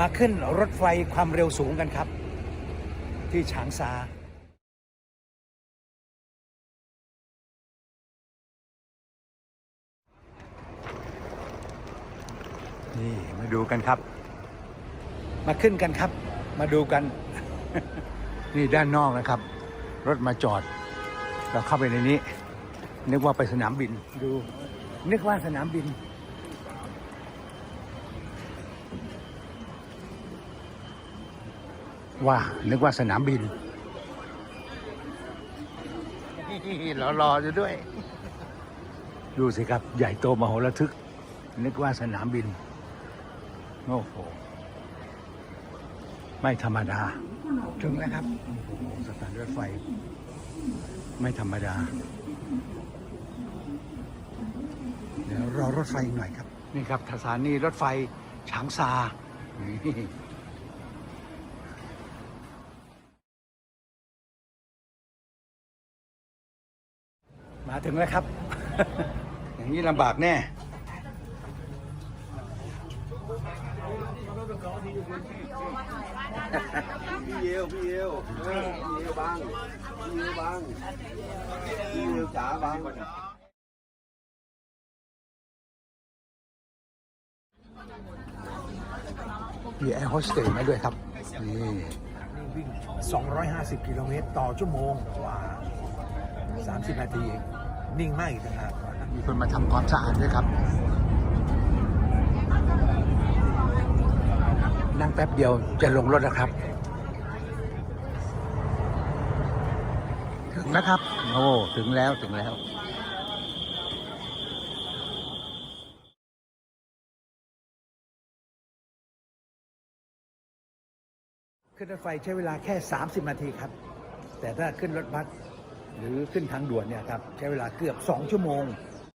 มาขึ้นรถไฟความเร็วสูงกันครับ ที่ฉางซานี่มาดูกันครับ มาขึ้นกันครับ มาดูกัน นี่ด้านนอกนะครับ รถมาจอด เราเข้าไปในนี้ นึกว่าไปสนามบินดู นึกว่าสนามบิน ว่านึกว่าสนามบินรอรออยู่ด้วย ดูสิครับ ใหญ่โตมโหฬารทึก นึกว่าสนามบิน โอ้โห ไม่ธรรมดา ถึงแล้วครับโอ้โหสถานรถไฟ ไม่ธรรมดา เดี๋ยวรอรถไฟอีกหน่อยครับ นี่ครับสถานีรถไฟฉางซา มาถึงแล้วครับ อย่างนี้ลำบากแน่ พี่เยวพี่เยวเออพี่เยวบังพี่เยวบังพี่เยวจ๋าบังมีแอร์โฮสเตสมาด้วยครับนี่นี่วิ่ง250 กิโลเมตรต่อชั่วโมงกว่า 30 นาทีเอง นิ่งมากอีกต่างหากมีคนมาทำความสะอาดด้วยครับ นั่งแป๊บเดียวจะลงรถนะครับ ถึงแล้วครับ โอ้ ถึงแล้วถึงแล้วขึ้นรถไฟใช้เวลาแค่ 30 นาทีครับ แต่ถ้าขึ้นรถบัส หรือขึ้นทางด่วนเนี่ยครับใช้เวลาเกือบ 2 ชั่วโมง